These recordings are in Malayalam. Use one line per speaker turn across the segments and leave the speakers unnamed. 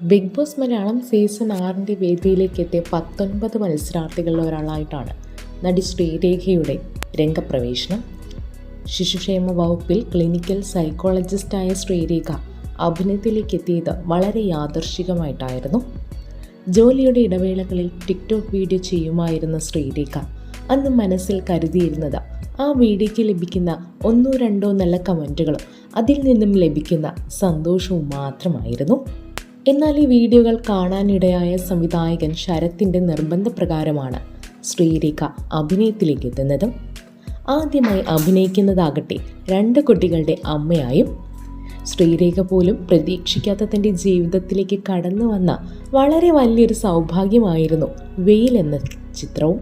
ബിഗ് ബോസ് മലയാളം സീസൺ ആറിന്റെ വേദിയിലേക്ക് എത്തിയ പത്തൊൻപത് മത്സരാർത്ഥികളിൽ ഒരാളായിട്ടാണ് നടി ശ്രീരേഖയുടെ രംഗപ്രവേശനം. ശിശുക്ഷേമ വകുപ്പിൽ ക്ലിനിക്കൽ സൈക്കോളജിസ്റ്റായ ശ്രീരേഖ അഭിനയത്തിലേക്ക് എത്തിയത് വളരെ യാദർശികമായിട്ടായിരുന്നു. ജോലിയുടെ ഇടവേളകളിൽ ടിക്ടോക്ക് വീഡിയോ ചെയ്യുമായിരുന്ന ശ്രീരേഖ അന്ന് മനസ്സിൽ കരുതിയിരുന്നത് ആ വീഡിയോയ്ക്ക് ലഭിക്കുന്ന ഒന്നോ രണ്ടോ നല്ല കമന്റുകളും അതിൽ നിന്നും ലഭിക്കുന്ന സന്തോഷവും മാത്രമായിരുന്നു. എന്നാൽ ഈ വീഡിയോകൾ കാണാനിടയായ സംവിധായകൻ ശരത്തിന്റെ നിർബന്ധപ്രകാരമാണ് ശ്രീരേഖ അഭിനയത്തിലേക്ക് എത്തുന്നത്. ആദ്യമായി അഭിനയിക്കുന്നതാകട്ടെ രണ്ട് കുട്ടികളുടെ അമ്മയായും ശ്രീരേഖ പോലും പ്രതീക്ഷിക്കാത്ത തന്റെ ജീവിതത്തിലേക്ക് കടന്നു വന്ന വളരെ വലിയൊരു സൗഭാഗ്യമായിരുന്നു വെയിൽ എന്ന ചിത്രവും.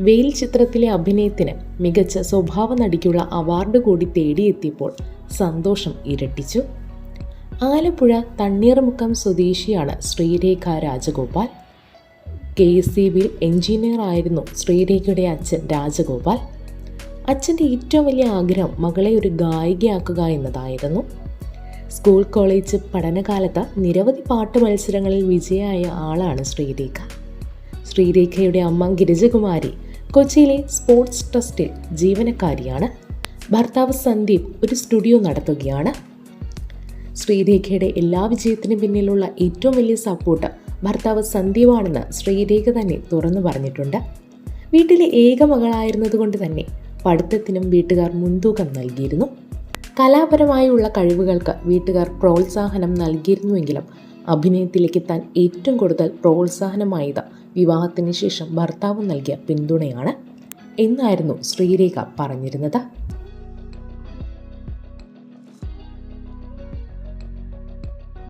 വെയിൽ ചിത്രത്തിലെ അഭിനയത്തിന് മികച്ച സ്വഭാവ നടിക്കുള്ള അവാർഡ് കൂടി തേടിയെത്തിയപ്പോൾ സന്തോഷം ഇരട്ടിച്ചു. ആലപ്പുഴ തണ്ണീർമുക്കം സ്വദേശിയാണ് Sreerekha Rajagopal. K S C ബിയിൽ എഞ്ചിനീയർ ആയിരുന്നു ശ്രീരേഖയുടെ അച്ഛൻ രാജഗോപാൽ. അച്ഛന്റെ ഏറ്റവും വലിയ ആഗ്രഹം മകളെ ഒരു ഗായികയാക്കുക എന്നതായിരുന്നു. സ്കൂൾ കോളേജ് പഠനകാലത്ത് നിരവധി പാട്ട് മത്സരങ്ങളിൽ വിജയമായ ആളാണ് ശ്രീരേഖ. ശ്രീരേഖയുടെ അമ്മ ഗിരിജകുമാരി കൊച്ചിയിലെ സ്പോർട്സ് ട്രസ്റ്റിൽ ജീവനക്കാരിയാണ്. ഭർത്താവ് സന്ദീപ് ഒരു സ്റ്റുഡിയോ നടത്തുകയാണ്. ശ്രീരേഖയുടെ എല്ലാ വിജയത്തിനും പിന്നിലുള്ള ഏറ്റവും വലിയ സപ്പോർട്ട് ഭർത്താവ് സന്ദീപാണെന്ന് ശ്രീരേഖ തന്നെ തുറന്നു പറഞ്ഞിട്ടുണ്ട്. വീട്ടിലെ ഏക മകളായിരുന്നതുകൊണ്ട് തന്നെ പഠിത്തത്തിനും വീട്ടുകാർ മുൻതൂക്കം നൽകിയിരുന്നു. കലാപരമായുള്ള കഴിവുകൾക്ക് വീട്ടുകാർ പ്രോത്സാഹനം നൽകിയിരുന്നുവെങ്കിലും അഭിനയത്തിലേക്ക് താൻ ഏറ്റവും കൂടുതൽ പ്രോത്സാഹനമായത് വിവാഹത്തിന് ശേഷം ഭർത്താവ് നൽകിയ പിന്തുണയാണ് എന്നായിരുന്നു ശ്രീരേഖ പറഞ്ഞിരുന്നത്.